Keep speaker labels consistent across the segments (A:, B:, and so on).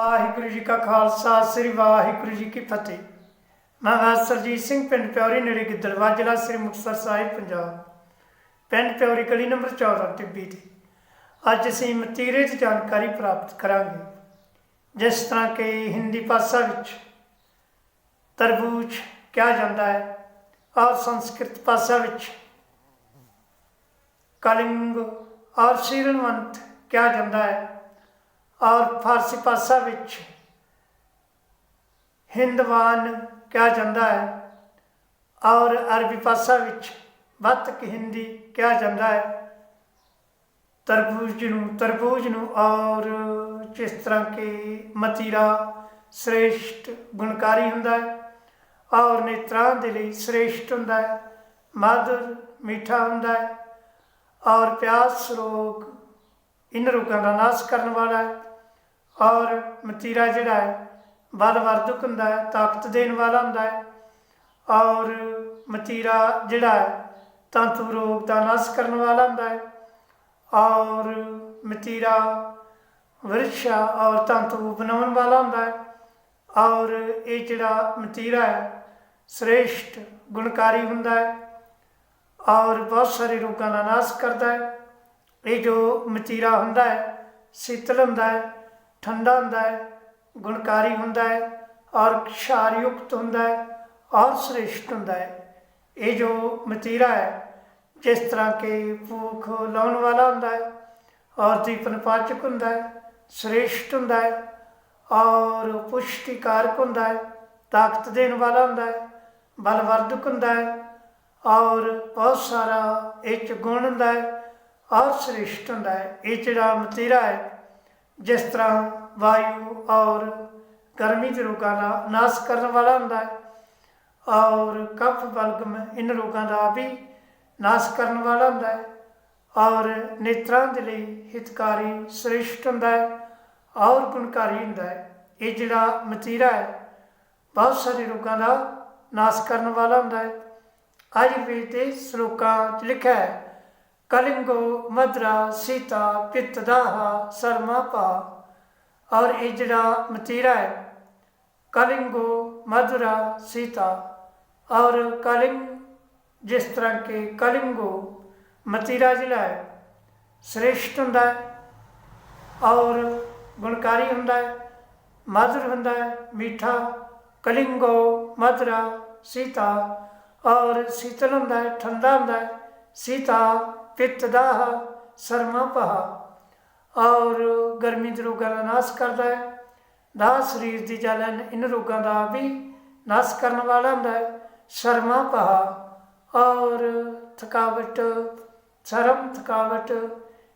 A: ਵਾਹਿਗੁਰੂ ਜੀ ਕਾ ਖਾਲਸਾ, ਸ੍ਰੀ ਵਾਹਿਗੁਰੂ ਜੀ ਕੀ ਫਤਿਹ। ਮੈਂ ਬਾਦ ਸਰਜੀਤ ਸਿੰਘ, ਪਿੰਡ ਪਿਉਰੀ ਨੇੜੇ ਗਿੱਦੜਵਾ ਜ਼ਿਲ੍ਹਾ ਸ੍ਰੀ ਮੁਕਤਸਰ ਸਾਹਿਬ, ਪੰਜਾਬ। ਪਿੰਡ ਪਿਉਰੀ ਗਲੀ ਨੰਬਰ 14 ਟਿੱਬੀ ਤੇ ਅੱਜ ਅਸੀਂ ਮਤੀਰੇ ਦੀ ਜਾਣਕਾਰੀ ਪ੍ਰਾਪਤ ਕਰਾਂਗੇ। ਜਿਸ ਤਰ੍ਹਾਂ ਕਿ ਹਿੰਦੀ ਭਾਸ਼ਾ ਵਿੱਚ ਤਰਬੂਜ ਕਿਹਾ ਜਾਂਦਾ ਹੈ, ਔਰ ਸੰਸਕ੍ਰਿਤ ਭਾਸ਼ਾ ਵਿੱਚ ਕਲਿੰਗ ਔਰ ਸ਼ੀਰਨਵੰਤ ਕਿਹਾ ਜਾਂਦਾ ਹੈ। ਔਰ ਫਾਰਸੀ ਭਾਸ਼ਾ ਵਿੱਚ ਹਿੰਦਵਾਨ ਕਿਹਾ ਜਾਂਦਾ ਹੈ ਔਰ ਅਰਬੀ ਭਾਸ਼ਾ ਵਿੱਚ ਬੱਤਕ ਹਿੰਦੀ ਕਿਹਾ ਜਾਂਦਾ ਹੈ। ਤਰਬੂਜ ਨੂੰ ਤਰਬੂਜ ਨੂੰ ਔਰ ਜਿਸ ਤਰ੍ਹਾਂ ਕਿ ਮਤੀਰਾ ਸ੍ਰੇਸ਼ਟ ਗੁਣਕਾਰੀ ਹੁੰਦਾ ਹੈ ਔਰ ਨੇਤਰਾਂ ਦੇ ਲਈ ਸ੍ਰੇਸ਼ਟ ਹੁੰਦਾ ਹੈ ਮధుਰ ਮਿੱਠਾ ਹੁੰਦਾ ਹੈ ਔਰ ਪਿਆਸ ਰੋਗ ਇਹਨਾਂ ਰੋਗਾਂ ਦਾ ਨਾਸ਼ ਕਰਨ ਵਾਲਾ ਹੈ। ਔਰ ਮਤੀਰਾ ਜਿਹੜਾ ਹੈ ਬਲ ਵਰਧਕ ਹੁੰਦਾ ਹੈ, ਤਾਕਤ ਦੇਣ ਵਾਲਾ ਹੁੰਦਾ ਹੈ। ਔਰ ਮਤੀਰਾ ਜਿਹੜਾ ਹੈ, ਤੰਤੂ ਰੋਗ ਦਾ ਨਾਸ਼ ਕਰਨ ਵਾਲਾ ਹੁੰਦਾ ਹੈ। ਔਰ ਮਤੀਰਾ ਵਿਰਸ਼ਾ ਔਰ ਤੰਤੂ ਬਣਾਉਣ ਵਾਲਾ ਹੁੰਦਾ ਹੈ। ਔਰ ਇਹ ਜਿਹੜਾ ਮਤੀਰਾ ਹੈ, ਸ੍ਰੇਸ਼ਟ, ਗੁਣਕਾਰੀ ਹੁੰਦਾ ਹੈ। ਔਰ ਬਹੁਤ ਸਾਰੇ ਰੋਗਾਂ ਦਾ ਨਾਸ਼ ਕਰਦਾ ਹੈ। ਇਹ ਜੋ ਮਤੀਰਾ ਹੁੰਦਾ ਹੈ, ਸ਼ੀਤਲ ਹੁੰਦਾ ਹੈ। ਠੰਡਾ ਹੁੰਦਾ ਹੈ, ਗੁਣਕਾਰੀ ਹੁੰਦਾ ਹੈ ਔਰ ਸ਼ਾਰਯੁਕਤ ਹੁੰਦਾ ਹੈ ਔਰ ਸ੍ਰੇਸ਼ਟ ਹੁੰਦਾ ਹੈ। ਇਹ ਜੋ ਮਤੀਰਾ ਹੈ, ਜਿਸ ਤਰ੍ਹਾਂ ਕਿ ਭੂਖ ਲਾਉਣ ਵਾਲਾ ਹੁੰਦਾ ਹੈ, ਔਰ ਦੀਪਨ ਪਾਚਕ ਹੁੰਦਾ ਹੈ, ਸ੍ਰੇਸ਼ਟ ਹੁੰਦਾ ਹੈ ਔਰ ਪੁਸ਼ਟੀਕਾਰਕ ਹੁੰਦਾ ਹੈ, ਤਾਕਤ ਦੇਣ ਵਾਲਾ ਹੁੰਦਾ ਹੈ, ਬਲਵਰਧਕ ਹੁੰਦਾ ਹੈ ਔਰ ਬਹੁਤ ਸਾਰਾ ਇਹ ਚ ਗੁਣ ਹੁੰਦਾ ਹੈ ਔਰ ਸ੍ਰੇਸ਼ਟ ਹੁੰਦਾ ਹੈ। ਇਹ ਜਿਹੜਾ ਮਤੀਰਾ ਹੈ ਜਿਸ ਤਰ੍ਹਾਂ ਵਾਯੂ ਔਰ ਗਰਮੀ ਦੇ ਰੋਗਾਂ ਦਾ ਨਾਸ਼ ਕਰਨ ਵਾਲਾ ਹੁੰਦਾ ਹੈ, ਔਰ ਕਫ, ਬਲਗਮ ਇਹਨਾਂ ਰੋਗਾਂ ਦਾ ਵੀ ਨਾਸ਼ ਕਰਨ ਵਾਲਾ ਹੁੰਦਾ ਹੈ, ਔਰ ਨੇਤਰਾਂ ਦੇ ਲਈ ਹਿਤਕਾਰੀ ਸ੍ਰੇਸ਼ਟ ਹੁੰਦਾ ਹੈ, ਔਰ ਗੁਣਕਾਰੀ ਹੁੰਦਾ ਹੈ। ਇਹ ਜਿਹੜਾ ਮਤੀਰਾ ਹੈ, ਬਹੁਤ ਸਾਰੇ ਰੋਗਾਂ ਦਾ ਨਾਸ਼ ਕਰਨ ਵਾਲਾ ਹੁੰਦਾ ਹੈ। ਆਯੁਰਵੇਦ ਦੇ ਸ਼ਲੋਕਾਂ 'ਚ ਲਿਖਿਆ ਹੈ ਕਲਿੰਗੋ, ਮਦਰਾ, ਸੀਤਾ ਪਿੱਤਦਾਹ ਸਰਮਾਪਾ ਔਰ ਇਹ ਜਿਹੜਾ ਮਤੀਰਾ ਹੈ, ਕਲਿੰਗੋ ਮਧੁਰਾ ਸੀਤਾ। ਔਰ ਕਲਿੰਗ, ਜਿਸ ਤਰ੍ਹਾਂ ਕਿ ਕਲਿੰਗੋ ਮਤੀਰਾ ਜਿਹੜਾ ਹੈ, ਸ੍ਰੇਸ਼ਟ ਹੁੰਦਾ ਹੈ। ਔਰ ਗੁਣਕਾਰੀ ਹੁੰਦਾ ਹੈ ਮధుਰ ਹੁੰਦਾ ਹੈ, ਮਿੱਠਾ। ਕਲਿੰਗੋ ਮਧੁਰਾ ਸੀਤਾ। ਔਰ ਸੀਤਲ ਹੁੰਦਾ ਹੈ, ਠੰਡਾ ਹੁੰਦਾ ਹੈ, ਸੀਤਾ। ਪਿੱਤਦਾਹ ਸਰਮਾਪਹਾ ਔਰ ਗਰਮੀ ਦੇ ਰੋਗਾਂ ਦਾ ਨਾਸ਼ ਕਰਦਾ ਹੈ। ਦਾ ਸਰੀਰ ਦੀ ਜਲਨ ਇਨ ਰੋਗਾਂ ਦਾ ਵੀ ਨਾਸ਼ ਕਰਨ ਵਾਲਾ ਹੁੰਦਾ ਹੈ। ਸ਼ਰਮਾ ਪਹਾ। ਔਰ ਥਕਾਵਟ ਸ਼ਰਮ ਥਕਾਵਟ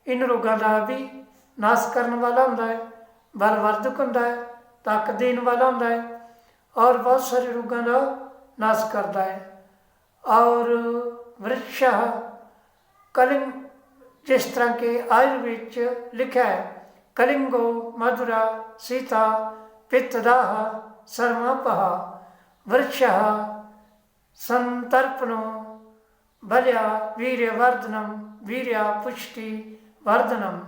A: ਇਨ ਰੋਗਾਂ ਦਾ ਵੀ ਨਾਸ਼ ਕਰਨ ਵਾਲਾ ਹੁੰਦਾ ਹੈ। ਬਲਵਰਧਕ ਹੁੰਦਾ ਹੈ ਤਾਕਤ ਦੇਣ ਵਾਲਾ ਹੁੰਦਾ ਹੈ। ਔਰ ਬਹੁਤ ਸਾਰੇ ਰੋਗਾਂ ਦਾ ਨਾਸ਼ ਕਰਦਾ ਹੈ। ਔਰ ਵ੍ਰਿਕਸ਼ਾ ਕਲਿੰਗ, ਜਿਸ ਤਰ੍ਹਾਂ ਕਿ ਆਯੁਰਵੇਦ ਚ ਲਿਖਿਆ ਹੈ, ਕਲਿੰਗੋ ਮਧੁਰਾ ਸੀਤਾ ਪਿੱਤਦਾਹ ਸਰਮਾਪਹਾ ਵ੍ਰਿਕਸ਼ਾ ਸੰਤਰਪਣੋ ਬਲਿਆ ਵੀਰਯ ਵਰਧਨਮ ਵੀਰਿਆ ਪੁਸ਼ਟੀ ਵਰਧਨਮ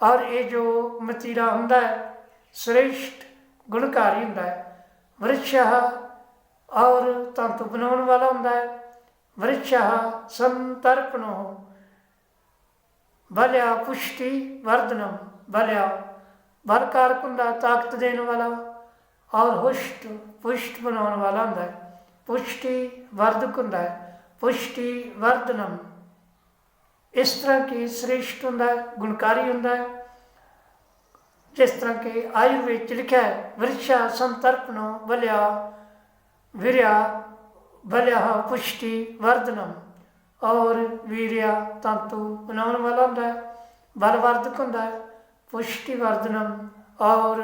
A: ਔਰ ਇਹ ਜੋ ਮਤੀਰਾ ਹੁੰਦਾ ਹੈ, ਸ੍ਰੇਸ਼ਟ ਗੁਣਕਾਰੀ ਹੁੰਦਾ ਹੈ। ਵ੍ਰਿਕਸ਼ਾ ਔਰ ਤੰਤੂ ਬਣਾਉਣ ਵਾਲਾ ਹੁੰਦਾ ਹੈ। ਵ੍ਰਿਕਸ਼ਾ ਸੰਤਰਪਣੋ ਬਲਿਆ ਪੁਸ਼ਟੀ ਵਰਧਨਮ ਬਲਿਆ ਬਲਕਾਰਕ ਹੁੰਦਾ ਤਾਕਤ ਦੇਣ ਵਾਲਾ, ਔਰ ਹੁਸ਼ਟ, ਪੁਸ਼ਟ ਬਣਾਉਣ ਵਾਲਾ ਹੁੰਦਾ ਹੈ। ਪੁਸ਼ਟੀ ਵਰਧਕ ਹੁੰਦਾ ਹੈ, ਪੁਸ਼ਟੀ ਵਰਧਨਮ। ਇਸ ਤਰ੍ਹਾਂ ਕੀ ਸ੍ਰੇਸ਼ਟ ਹੁੰਦਾ ਹੈ, ਗੁਣਕਾਰੀ ਹੁੰਦਾ ਹੈ। ਜਿਸ ਤਰ੍ਹਾਂ ਕਿ ਆਯੁਰਵੇਦ ਚ ਲਿਖਿਆ ਹੈ ਵ੍ਰਿਸ਼ਾ ਸੰਤਰਪਨੋ ਬਲਿਆ ਵਿਰਿਆ ਬਲਿਆ ਪੁਸ਼ਟੀ ਵਰਧਨਮ। ਔਰ ਵੀਰਿਆ ਤੰਤੂ ਬਣਾਉਣ ਵਾਲਾ ਹੁੰਦਾ ਹੈ। ਬਲਵਰਧਕ ਹੁੰਦਾ ਹੈ। ਪੁਸ਼ਟੀ ਵਰਧਨਮ ਔਰ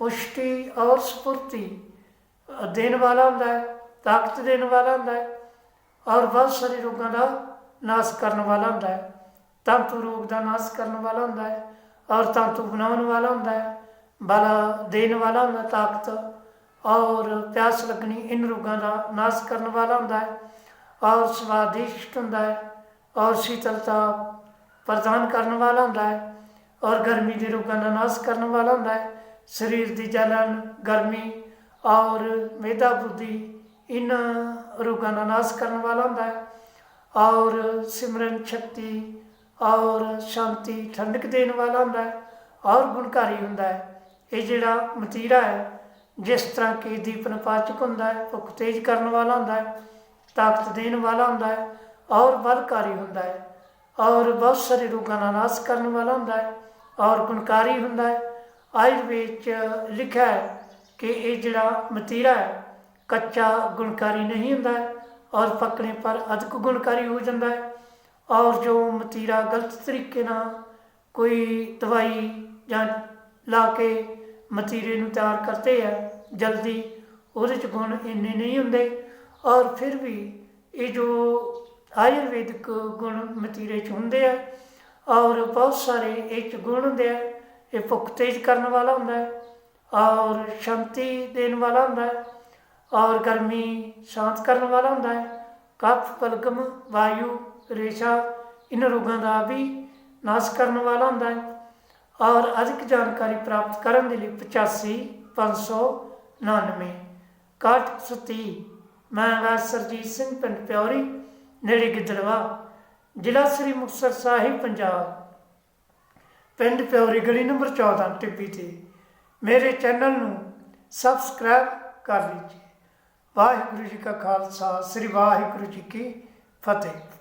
A: ਪੁਸ਼ਟੀ ਔਰ ਸਫੁਰਤੀ ਦੇਣ ਵਾਲਾ ਹੁੰਦਾ ਹੈ, ਤਾਕਤ ਦੇਣ ਵਾਲਾ ਹੁੰਦਾ ਹੈ ਔਰ ਬਹੁਤ ਸਾਰੇ ਰੋਗਾਂ ਦਾ ਨਾਸ਼ ਕਰਨ ਵਾਲਾ ਹੁੰਦਾ ਹੈ। ਤੰਤੂ ਰੋਗ ਦਾ ਨਾਸ਼ ਕਰਨ ਵਾਲਾ ਹੁੰਦਾ ਹੈ ਔਰ ਤੰਤੂ ਬਣਾਉਣ ਵਾਲਾ ਹੁੰਦਾ ਹੈ। ਬਲ ਦੇਣ ਵਾਲਾ ਹੁੰਦਾ, ਤਾਕਤ ਔਰ ਪਿਆਸ ਲੱਗਣੀ, ਇਨ ਰੋਗਾਂ ਦਾ ਨਾਸ਼ ਕਰਨ ਵਾਲਾ ਹੁੰਦਾ ਹੈ। ਔਰ ਸਵਾਦਿਸ਼ਟ ਹੁੰਦਾ ਹੈ ਔਰ ਸ਼ੀਤਲਤਾ ਪ੍ਰਦਾਨ ਕਰਨ ਵਾਲਾ ਹੁੰਦਾ ਹੈ ਔਰ ਗਰਮੀ ਦੇ ਰੋਗਾਂ ਦਾ ਨਾਸ਼ ਕਰਨ ਵਾਲਾ ਹੁੰਦਾ ਹੈ। ਸਰੀਰ ਦੀ ਜਲਨ, ਗਰਮੀ ਔਰ ਮੇਦਾ ਬੁੱਧੀ ਇਹਨਾਂ ਰੋਗਾਂ ਦਾ ਨਾਸ਼ ਕਰਨ ਵਾਲਾ ਹੁੰਦਾ ਹੈ। ਔਰ ਸਿਮਰਨ ਸ਼ਕਤੀ ਔਰ ਸ਼ਾਂਤੀ ਠੰਡਕ ਦੇਣ ਵਾਲਾ ਹੁੰਦਾ ਹੈ ਔਰ ਗੁਣਕਾਰੀ ਹੁੰਦਾ ਹੈ। ਇਹ ਜਿਹੜਾ ਮਤੀਰਾ ਹੈ, ਜਿਸ ਤਰ੍ਹਾਂ ਕਿ ਦੀਪਨ ਪਾਚਕ ਹੁੰਦਾ ਹੈ, ਭੁੱਖ ਤੇਜ਼ ਕਰਨ ਵਾਲਾ ਹੁੰਦਾ ਹੈ। ਤਾਕਤ ਦੇਣ ਵਾਲਾ ਹੁੰਦਾ ਹੈ, ਔਰ ਬਲਕਾਰੀ ਹੁੰਦਾ ਹੈ, ਔਰ ਬਹੁਤ ਸਾਰੇ ਰੋਗਾਂ ਦਾ ਨਾਸ਼ ਕਰਨ ਵਾਲਾ ਹੁੰਦਾ ਹੈ, ਔਰ ਗੁਣਕਾਰੀ ਹੁੰਦਾ ਹੈ। ਆਯੁਰਵੇਦ ਚ ਲਿਖਿਆ ਹੈ ਕਿ ਇਹ ਜਿਹੜਾ ਮਤੀਰਾ ਹੈ, ਕੱਚਾ ਗੁਣਕਾਰੀ ਨਹੀਂ ਹੁੰਦਾ ਔਰ ਪੱਕਣੇ ਪਰ ਅਧਿਕ ਗੁਣਕਾਰੀ ਹੋ ਜਾਂਦਾ ਹੈ, ਔਰ ਜੋ ਮਤੀਰਾ ਗਲਤ ਤਰੀਕੇ ਨਾਲ ਕੋਈ ਦਵਾਈ ਜਾਂ ਲਾ ਕੇ ਮਤੀਰੇ ਨੂੰ ਤਿਆਰ ਕਰਦੇ ਆ, ਜਲਦੀ ਉਹਦੇ ਚ ਗੁਣ ਇੰਨੇ ਨਹੀਂ ਹੁੰਦੇ। ਔਰ ਫਿਰ ਵੀ ਇਹ ਜੋ ਆਯੁਰਵੈਦਿਕ ਗੁਣ ਮਤੀਰੇ ਚ ਹੁੰਦੇ ਆ, ਔਰ ਬਹੁਤ ਸਾਰੇ ਇਹ ਚ ਗੁਣ ਹੁੰਦੇ ਆ, ਇਹ ਭੁੱਖ ਤੇਜ਼ ਕਰਨ ਵਾਲਾ ਹੁੰਦਾ ਹੈ, ਔਰ ਸ਼ਾਂਤੀ ਦੇਣ ਵਾਲਾ ਹੁੰਦਾ ਹੈ, ਔਰ ਗਰਮੀ ਸ਼ਾਂਤ ਕਰਨ ਵਾਲਾ ਹੁੰਦਾ ਹੈ, ਕਫ ਬਲਗਮ ਵਾਯੂ, ਰੇਸ਼ਾ ਇਹਨਾਂ ਰੋਗਾਂ ਦਾ ਵੀ ਨਾਸ਼ ਕਰਨ ਵਾਲਾ ਹੁੰਦਾ ਹੈ, ਔਰ ਅਧਿਕ ਜਾਣਕਾਰੀ ਪ੍ਰਾਪਤ ਕਰਨ ਦੇ ਲਈ 85 599 6130 ਮੈਂ ਵਾ ਸਰਜੀਤ ਸਿੰਘ, ਪਿੰਡ ਪਿਉਰੀ ਨੇੜੇ ਗਿੱਦੜਵਾ, ਜ਼ਿਲ੍ਹਾ ਸ੍ਰੀ ਮੁਕਤਸਰ ਸਾਹਿਬ, ਪੰਜਾਬ। ਪਿੰਡ ਪਿਉਰੀ ਗਲੀ ਨੰਬਰ 14 ਟਿੱਬੀ ਤੇ। ਮੇਰੇ ਚੈਨਲ ਨੂੰ ਸਬਸਕ੍ਰਾਈਬ ਕਰ ਲੀजिए ਵਾਹਿਗੁਰੂ ਜੀ ਕਾ ਖਾਲਸਾ, ਸ੍ਰੀ ਵਾਹਿਗੁਰੂ ਜੀ ਕੀ ਫਤਿਹ।